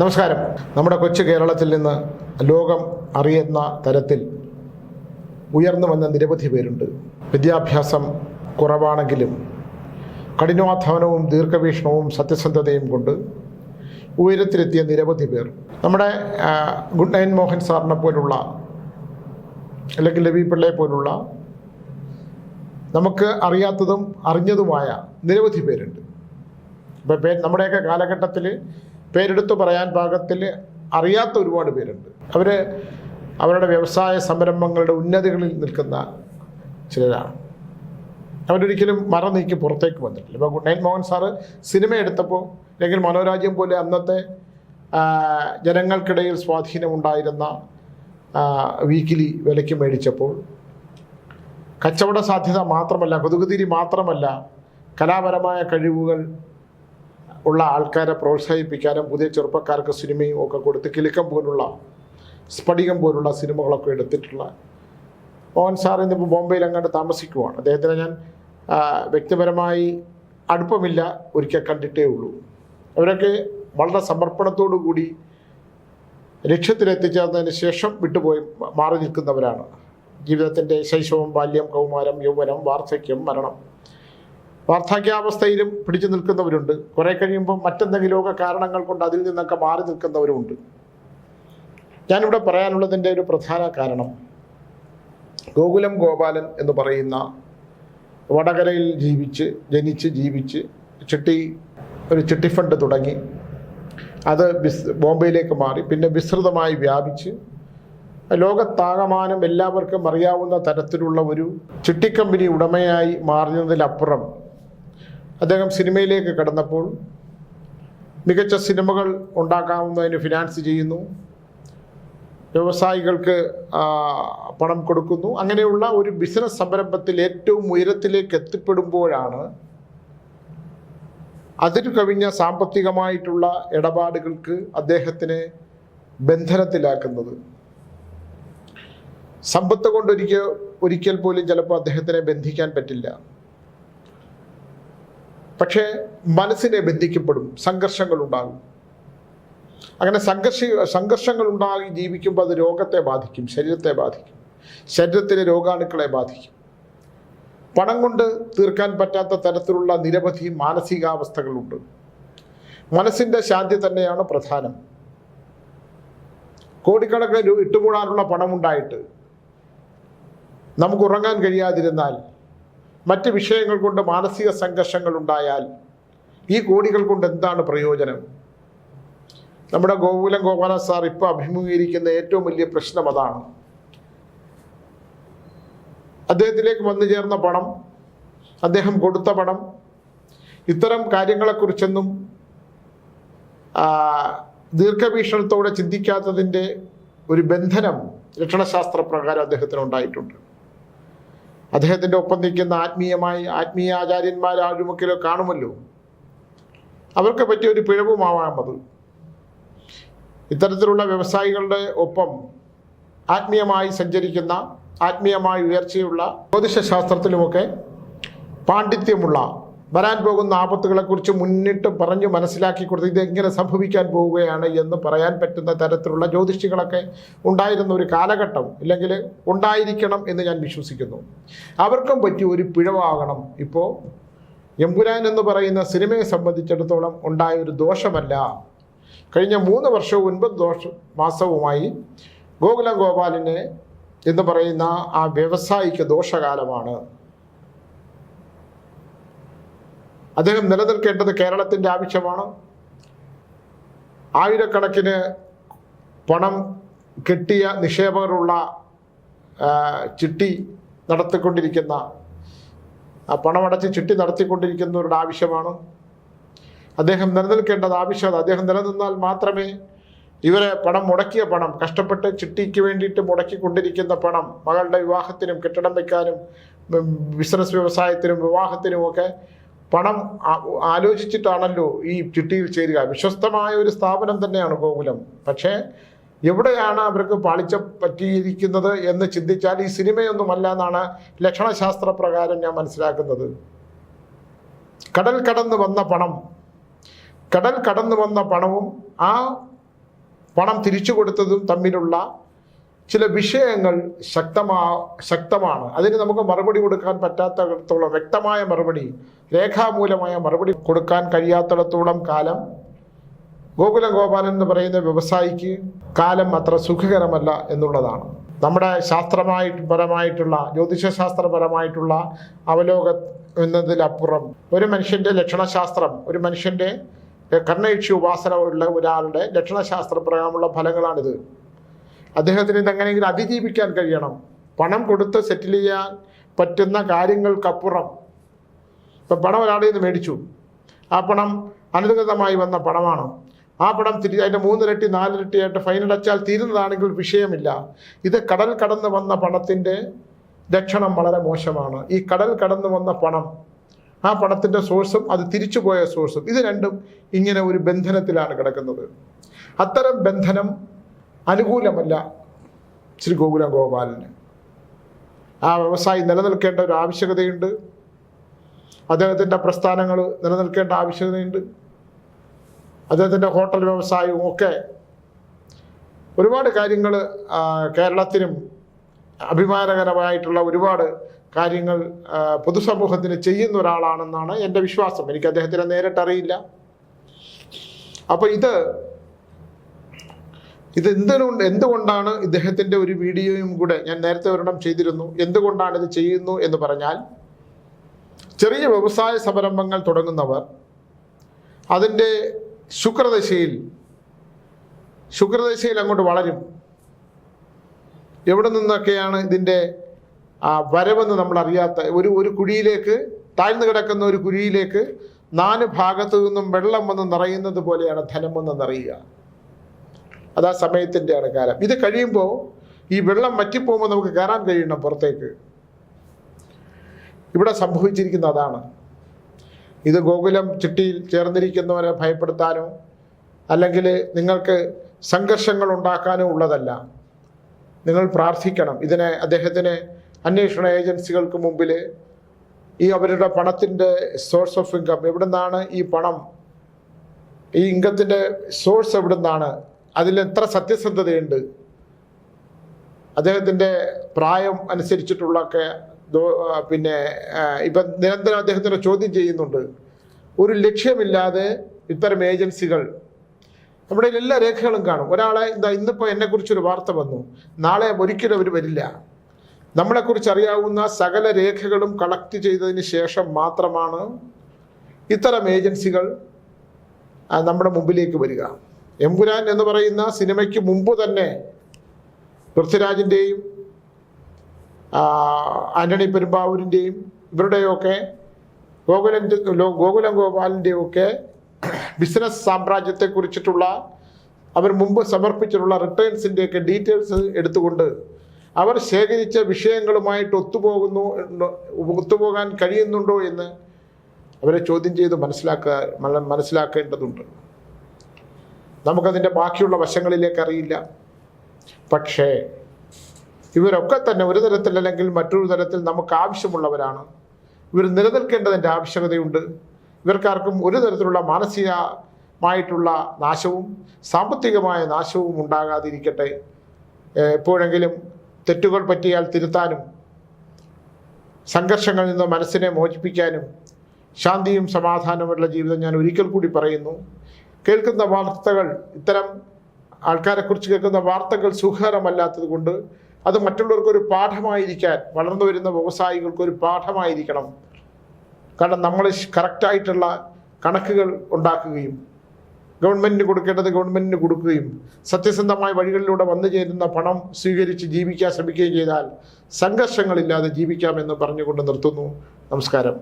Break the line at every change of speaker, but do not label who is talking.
നമസ്കാരം. നമ്മുടെ കൊച്ചു കേരളത്തിൽ നിന്ന് ലോകം അറിയുന്ന തരത്തിൽ ഉയർന്നു വന്ന നിരവധി പേരുണ്ട്. വിദ്യാഭ്യാസം കുറവാണെങ്കിലും കഠിനാധ്വാനവും ദീർഘവീക്ഷണവും സത്യസന്ധതയും കൊണ്ട് ഉയരത്തിലെത്തിയ നിരവധി പേർ. നമ്മുടെ ഗുഡ് നയൻ മോഹൻ സാറിനെ പോലുള്ള അല്ലെങ്കിൽ രവി പിള്ളയെ പോലുള്ള നമുക്ക് അറിയാത്തതും അറിഞ്ഞതുമായ നിരവധി പേരുണ്ട്. ഇപ്പം നമ്മുടെയൊക്കെ കാലഘട്ടത്തിൽ പേരെടുത്ത് പറയാൻ പാകത്തിൽ അറിയാത്ത ഒരുപാട് പേരുണ്ട്. അവർ അവരുടെ വ്യവസായ സംരംഭങ്ങളുടെ ഉന്നതികളിൽ നിൽക്കുന്ന ചിലരാണ്. അവരൊരിക്കലും മറ നീക്കി പുറത്തേക്ക് വന്നിട്ടില്ല. ഇപ്പോൾ നൈറ്റ് മോഹൻ സാറ് സിനിമ എടുത്തപ്പോൾ അല്ലെങ്കിൽ മനോരാജ്യം പോലെ അന്നത്തെ ജനങ്ങൾക്കിടയിൽ സ്വാധീനമുണ്ടായിരുന്ന വീക്കിലി വിലയ്ക്ക് മേടിച്ചപ്പോൾ കച്ചവട സാധ്യത മാത്രമല്ല കൊതുകുതിരി മാത്രമല്ല കലാപരമായ കഴിവുകൾ ഉള്ള ആൾക്കാരെ പ്രോത്സാഹിപ്പിക്കാനും പുതിയ ചെറുപ്പക്കാർക്ക് സിനിമയും ഒക്കെ കൊടുത്ത് കിലുക്കം പോലുള്ള സ്ഫടികം പോലുള്ള സിനിമകളൊക്കെ എടുത്തിട്ടുള്ള മോഹൻ സാർ ഇന്നിപ്പോൾ ബോംബെയിൽ അങ്ങോട്ട് താമസിക്കുവാണ്. അദ്ദേഹത്തിന് ഞാൻ വ്യക്തിപരമായി അടുപ്പമില്ല ഒരിക്കൽ കണ്ടിട്ടേ ഉള്ളൂ. അവരൊക്കെ വളരെ സമർപ്പണത്തോടു കൂടി ലക്ഷ്യത്തിലെത്തിച്ചേർന്നതിന് ശേഷം വിട്ടുപോയി മാറി നിൽക്കുന്നവരാണ്. ജീവിതത്തിന്റെ ശൈശവം ബാല്യം കൗമാരം യൗവനം വാർദ്ധക്യം മരണം. വാർദ്ധക്യാവസ്ഥയിലും പിടിച്ചു നിൽക്കുന്നവരുണ്ട്. കുറേ കഴിയുമ്പോൾ മറ്റെന്തെങ്കിലുമൊക്കെ കാരണങ്ങൾ കൊണ്ട് അതിൽ നിന്നൊക്കെ മാറി നിൽക്കുന്നവരുമുണ്ട്. ഞാനിവിടെ പറയാനുള്ളതിന്റെ ഒരു പ്രധാന കാരണം ഗോകുലം ഗോപാലൻ എന്ന് പറയുന്ന വടകരയിൽ ജീവിച്ച് ജനിച്ച് ജീവിച്ച് ചിട്ടി ഒരു ചിട്ടി ഫണ്ട് തുടങ്ങി. അത് ബിസ് ബോംബെയിലേക്ക് മാറി പിന്നെ വിസ്തൃതമായി വ്യാപിച്ച് ലോകത്താകമാനം എല്ലാവർക്കും അറിയാവുന്ന തരത്തിലുള്ള ഒരു ചിട്ടിക്കമ്പനി ഉടമയായി മാറുന്നതിലപ്പുറം അദ്ദേഹം സിനിമയിലേക്ക് കടന്നപ്പോൾ മികച്ച സിനിമകൾ ഉണ്ടാക്കാവുന്നതിന് ഫിനാൻസ് ചെയ്യുന്നു. വ്യവസായികൾക്ക് പണം കൊടുക്കുന്നു. അങ്ങനെയുള്ള ഒരു ബിസിനസ് സംരംഭത്തിൽ ഏറ്റവും ഉയരത്തിലേക്ക് എത്തിപ്പെടുമ്പോഴാണ് അതിരു കവിഞ്ഞ സാമ്പത്തികമായിട്ടുള്ള ഇടപാടുകൾക്ക് അദ്ദേഹത്തിനെ ബന്ധനത്തിലാക്കുന്നത്. സമ്പത്ത് കൊണ്ടൊരിക്കൽ ഒരിക്കൽ പോലും ചിലപ്പോൾ അദ്ദേഹത്തിനെ ബന്ധിക്കാൻ പറ്റില്ല. പക്ഷേ മനസ്സിനെ ബന്ധിക്കപ്പെടും സംഘർഷങ്ങൾ ഉണ്ടാകും അങ്ങനെ സംഘർഷ സംഘർഷങ്ങൾ ഉണ്ടാകി ജീവിക്കുമ്പോൾ അത് രോഗത്തെ ബാധിക്കും ശരീരത്തെ ബാധിക്കും. ശരീരത്തിലെ രോഗാണുക്കളെ ബാധിക്കും. പണം കൊണ്ട് തീർക്കാൻ പറ്റാത്ത തരത്തിലുള്ള നിരവധി മാനസികാവസ്ഥകളുണ്ട്. മനസ്സിന്റെ ശാന്തി തന്നെയാണ് പ്രധാനം. കോടിക്കണക്കിന് ഇട്ടുകൂടാനുള്ള പണമുണ്ടായിട്ട് നമുക്ക് ഉറങ്ങാൻ കഴിയാതിരുന്നാൽ മറ്റ് വിഷയങ്ങൾ കൊണ്ട് മാനസിക സംഘർഷങ്ങൾ ഉണ്ടായാൽ ഈ കോടികൾ കൊണ്ട് എന്താണ് പ്രയോജനം? നമ്മുടെ ഗോകുലം ഗോപാല സാർ ഇപ്പോൾ അഭിമുഖീകരിക്കുന്ന ഏറ്റവും വലിയ പ്രശ്നം അതാണ്. അദ്ദേഹത്തിലേക്ക് വന്നു ചേർന്ന പണം അദ്ദേഹം കൊടുത്ത പണം ഇത്തരം കാര്യങ്ങളെക്കുറിച്ചൊന്നും ദീർഘവീക്ഷണത്തോടെ ചിന്തിക്കാത്തതിന്റെ ഒരു ബന്ധനം രക്ഷണശാസ്ത്ര പ്രകാരം അദ്ദേഹത്തിന് ഉണ്ടായിട്ടുണ്ട്. അദ്ദേഹത്തിന്റെ ഒപ്പം നിൽക്കുന്ന ആത്മീയമായി ആത്മീയ ആചാര്യന്മാർ ആചാര്യന്മാരാരുമൊക്കെ കാണുമല്ലോ? അവർക്ക് പറ്റിയ ഒരു പിഴവുമാവാം അത്. ഇത്തരത്തിലുള്ള വ്യവസായികളുടെ ഒപ്പം ആത്മീയമായി സഞ്ചരിക്കുന്ന ആത്മീയമായി ഉയർച്ചയുള്ള ജ്യോതിഷശാസ്ത്രത്തിലുമൊക്കെ പാണ്ഡിത്യമുള്ള വരാൻ പോകുന്ന ആപത്തുകളെക്കുറിച്ച് മുന്നിട്ട് പറഞ്ഞു മനസ്സിലാക്കി കൊടുത്ത് ഇതെങ്ങനെ സംഭവിക്കാൻ പോവുകയാണ് എന്ന് പറയാൻ പറ്റുന്ന തരത്തിലുള്ള ജ്യോതിഷികളൊക്കെ ഉണ്ടായിരുന്ന ഒരു കാലഘട്ടം ഇല്ലെങ്കിൽ ഉണ്ടായിരിക്കണം എന്ന് ഞാൻ വിശ്വസിക്കുന്നു. അവർക്കും പറ്റിയ ഒരു പിഴവാകണം. ഇപ്പോൾ എമ്പുരാൻ എന്ന് പറയുന്ന സിനിമയെ സംബന്ധിച്ചിടത്തോളം ഉണ്ടായ ഒരു ദോഷമല്ല. കഴിഞ്ഞ മൂന്ന് വർഷവും ഒൻപത് ദോഷ മാസവുമായി ഗോകുലം ഗോപാലിനെ എന്ന് പറയുന്ന ആ വ്യവസായിക്ക് ദോഷകാലമാണ്. അദ്ദേഹം നിലനിൽക്കേണ്ടത് കേരളത്തിന്റെ ആവശ്യമാണ്? ആയിരക്കണക്കിന് പണം കെട്ടിയ നിക്ഷേപകരുള്ള ചിട്ടി നടത്തിക്കൊണ്ടിരിക്കുന്ന പണമടച്ച് ചിട്ടി നടത്തിക്കൊണ്ടിരിക്കുന്നവരുടെ ആവശ്യമാണ്? അദ്ദേഹം നിലനിൽക്കേണ്ടത് ആവശ്യമാണ് അദ്ദേഹം നിലനിന്നാൽ മാത്രമേ ഇവരെ പണം മുടക്കിയ പണം കഷ്ടപ്പെട്ട് ചിട്ടിക്ക് വേണ്ടിയിട്ട് മുടക്കിക്കൊണ്ടിരിക്കുന്ന പണം മകളുടെ വിവാഹത്തിനും കെട്ടിടം വയ്ക്കാനും ബിസിനസ് വ്യവസായത്തിനും വിവാഹത്തിനും ഒക്കെ പണം ആലോചിച്ചിട്ടാണല്ലോ ഈ ചിട്ടിയിൽ ചേരുക. വിശ്വസ്തമായ ഒരു സ്ഥാപനം തന്നെയാണ് ഗോകുലം. പക്ഷേ എവിടെയാണ് അവർക്ക് പാളിച്ച പറ്റിയിരിക്കുന്നത് എന്ന് ചിന്തിച്ചാൽ ഈ സിനിമയൊന്നുമല്ല എന്നാണ് ലക്ഷണശാസ്ത്ര പ്രകാരം ഞാൻ മനസ്സിലാക്കുന്നത്. കടൽ കടന്നു വന്ന പണം കടൽ കടന്നു വന്ന പണവും ആ പണം തിരിച്ചു കൊടുത്തതും തമ്മിലുള്ള ചില വിഷയങ്ങൾ ശക്തമാ ശക്തമാണ്. അതിന് നമുക്ക് മറുപടി കൊടുക്കാൻ പറ്റാത്തടത്തോളം വ്യക്തമായ മറുപടി രേഖാമൂലമായ മറുപടി കൊടുക്കാൻ കഴിയാത്തിടത്തോളം കാലം ഗോകുലം ഗോപാലൻ എന്ന് പറയുന്ന വ്യവസായിക്ക് കാലം അത്ര സുഖകരമല്ല എന്നുള്ളതാണ്. നമ്മുടെ ശാസ്ത്രമായിട്ട് പരമായിട്ടുള്ള ജ്യോതിഷശാസ്ത്രപരമായിട്ടുള്ള അവലോക എന്നതിലപ്പുറം ഒരു മനുഷ്യന്റെ ലക്ഷണശാസ്ത്രം ഒരു മനുഷ്യന്റെ കർണയക്ഷി ഉപാസന ഉള്ള ഒരാളുടെ ലക്ഷണശാസ്ത്രപ്രകാരമുള്ള ഫലങ്ങളാണിത്. അദ്ദേഹത്തിന് ഇതെങ്ങനെയെങ്കിലും അതിജീവിക്കാൻ കഴിയണം. പണം കൊടുത്ത് സെറ്റിൽ ചെയ്യാൻ പറ്റുന്ന കാര്യങ്ങൾക്കപ്പുറം ഇപ്പം പണം ഒരാളിൽ നിന്ന് മേടിച്ചു. ആ പണം അനധികൃതമായി വന്ന പണമാണ് ആ പണം തിരി അതിന്റെ മൂന്നിരട്ടി നാലിരട്ടിയായിട്ട് ഫൈൻ അടച്ചാൽ തീരുന്നതാണെങ്കിൽ വിഷയമില്ല. ഇത് കടൽ കടന്ന് വന്ന പണത്തിന്റെ ലക്ഷണം വളരെ മോശമാണ്. ഈ കടൽ കടന്ന് വന്ന പണം ആ പണത്തിന്റെ സോഴ്സും അത് തിരിച്ചു പോയ സോഴ്സും ഇത് രണ്ടും ഇങ്ങനെ ഒരു ബന്ധനത്തിലാണ് കിടക്കുന്നത്. അത്തരം ബന്ധനം അനുകൂലമല്ല ശ്രീ ഗോകുലം ഗോപാലന് ആ വ്യവസായി നിലനിൽക്കേണ്ട ഒരു ആവശ്യകതയുണ്ട്. അദ്ദേഹത്തിന്റെ പ്രസ്ഥാനങ്ങൾ നിലനിൽക്കേണ്ട ആവശ്യകതയുണ്ട് അദ്ദേഹത്തിന്റെ ഹോട്ടൽ വ്യവസായവും ഒക്കെ ഒരുപാട് കാര്യങ്ങൾ കേരളത്തിനും അഭിമാനകരമായിട്ടുള്ള ഒരുപാട് കാര്യങ്ങൾ പൊതുസമൂഹത്തിന് ചെയ്യുന്ന ഒരാളാണെന്നാണ് എന്റെ വിശ്വാസം. എനിക്ക് അദ്ദേഹത്തിനെ നേരിട്ടറിയില്ല അപ്പോൾ ഇത് ഇത് എന്തിനുണ്ട് എന്തുകൊണ്ടാണ് ഇദ്ദേഹത്തിന്റെ ഒരു വീഡിയോയും കൂടെ ഞാൻ നേരത്തെ ഒരെണ്ണം ചെയ്തിരുന്നു? എന്തുകൊണ്ടാണ് ഇത് ചെയ്യുന്നു എന്ന് പറഞ്ഞാൽ ചെറിയ വ്യവസായ സംരംഭങ്ങൾ തുടങ്ങുന്നവർ അതിന്റെ ശുക്രദശയിൽ ശുക്രദശയിൽ അങ്ങോട്ട് വളരും. എവിടെ നിന്നൊക്കെയാണ് ഇതിന്റെ ആ വരവെന്ന് നമ്മൾ അറിയാത്ത ഒരു ഒരു കുഴിയിലേക്ക് താഴ്ന്നു കിടക്കുന്ന ഒരു കുഴിയിലേക്ക് നാല് ഭാഗത്തു നിന്നും വെള്ളം വന്ന് നിറയുന്നത് പോലെയാണ് ധനം വന്ന് നിറയുക. അതാ സമയത്തിന്റെയാണ് കാലം. ഇത് കഴിയുമ്പോൾ ഈ വെള്ളം വറ്റിപ്പോകുമ്പോൾ നമുക്ക് കയറാൻ കഴിയണം പുറത്തേക്ക്? ഇവിടെ സംഭവിച്ചിരിക്കുന്ന അതാണ്. ഇത് ഗോകുലം ചിട്ടിയിൽ ചേർന്നിരിക്കുന്നവരെ ഭയപ്പെടുത്താനോ അല്ലെങ്കിൽ നിങ്ങൾക്ക് സംഘർഷങ്ങൾ ഉണ്ടാക്കാനോ ഉള്ളതല്ല. നിങ്ങൾ പ്രാർത്ഥിക്കണം. ഇതിനെ അദ്ദേഹത്തിന് അന്വേഷണ ഏജൻസികൾക്ക് മുമ്പിൽ ഈ അവരുടെ പണത്തിന്റെ സോഴ്സ് ഓഫ് ഇൻകം എവിടെ നിന്നാണ് ഈ പണം ഈ ഇൻകത്തിന്റെ സോഴ്സ് എവിടെ നിന്നാണ് അതിൽ എത്ര സത്യസന്ധതയുണ്ട് അദ്ദേഹത്തിന്റെ പ്രായം അനുസരിച്ചിട്ടുള്ളൊക്കെ പിന്നെ ഇപ്പം നിരന്തരം അദ്ദേഹത്തിനെ ചോദ്യം ചെയ്യുന്നുണ്ട്. ഒരു ലക്ഷ്യമില്ലാതെ ഇത്തരം ഏജൻസികൾ നമ്മുടെ എല്ലാ രേഖകളും കാണും. ഒരാളെ എന്താ ഇന്നിപ്പോൾ എന്നെക്കുറിച്ചൊരു വാർത്ത വന്നു. നാളെ ഒരിക്കലും അവർ വരില്ല. നമ്മളെക്കുറിച്ച് അറിയാവുന്ന സകല രേഖകളും കളക്ട് ചെയ്തതിന് ശേഷം മാത്രമാണ് ഇത്തരം ഏജൻസികൾ നമ്മുടെ മുമ്പിലേക്ക് വരിക. എമ്പുരാൻ എന്ന് പറയുന്ന സിനിമയ്ക്ക് മുമ്പ് തന്നെ പൃഥ്വിരാജിന്റെയും ആന്റണി പെരുമ്പാവൂരിന്റെയും ഇവരുടെയൊക്കെ ഗോകുലം ഗോകുലം ഗോപാലിന്റെയും ഒക്കെ ബിസിനസ് സാമ്രാജ്യത്തെക്കുറിച്ചിട്ടുള്ള അവർ മുമ്പ് സമർപ്പിച്ചിട്ടുള്ള റിട്ടേൺസിന്റെയൊക്കെ ഡീറ്റെയിൽസ് എടുത്തുകൊണ്ട് അവർ ശേഖരിച്ച വിഷയങ്ങളുമായിട്ട് ഒത്തുപോകുന്നു ഒത്തുപോകാൻ കഴിയുന്നുണ്ടോ എന്ന് അവരെ ചോദ്യം ചെയ്ത് മനസ്സിലാക്കുക മന- മനസ്സിലാക്കേണ്ടതുണ്ട്. നമുക്കതിന്റെ ബാക്കിയുള്ള വശങ്ങളിലേക്ക് അറിയില്ല. പക്ഷേ ഇവരൊക്കെ തന്നെ ഒരു തരത്തിൽ അല്ലെങ്കിൽ മറ്റൊരു തരത്തിൽ നമുക്ക് ആവശ്യമുള്ളവരാണ്. ഇവർ നിലനിൽക്കേണ്ടതിന്റെ ആവശ്യകതയുണ്ട്. ഇവർക്കാർക്കും ഒരു തരത്തിലുള്ള മാനസികമായിട്ടുള്ള നാശവും സാമ്പത്തികമായ നാശവും ഉണ്ടാകാതിരിക്കട്ടെ. എപ്പോഴെങ്കിലും തെറ്റുകൾ പറ്റിയാൽ തിരുത്താനും സംഘർഷങ്ങളിൽ നിന്ന് മനസ്സിനെ മോചിപ്പിക്കാനും ശാന്തിയും സമാധാനമുള്ള ജീവിതം ഞാൻ ഒരിക്കൽ കൂടി പറയുന്നു. കേൾക്കുന്ന വാർത്തകൾ ഇത്തരം ആൾക്കാരെക്കുറിച്ച് കേൾക്കുന്ന വാർത്തകൾ സുഖകരമല്ലാത്തത് കൊണ്ട് അത് മറ്റുള്ളവർക്ക് ഒരു പാഠമായിരിക്കാൻ വളർന്നു വരുന്ന വ്യവസായികൾക്ക് ഒരു പാഠമായിരിക്കണം. കാരണം നമ്മൾ കറക്റ്റായിട്ടുള്ള കണക്കുകൾ ഉണ്ടാക്കുകയും ഗവൺമെന്റിന് കൊടുക്കേണ്ടത് ഗവൺമെന്റിന് കൊടുക്കുകയും സത്യസന്ധമായ വഴികളിലൂടെ വന്നു ചേരുന്ന പണം സ്വീകരിച്ച് ജീവിക്കാൻ ശ്രമിക്കുകയും ചെയ്താൽ സംഘർഷങ്ങളില്ലാതെ ജീവിക്കാമെന്ന് പറഞ്ഞുകൊണ്ട് നിർത്തുന്നു. നമസ്കാരം.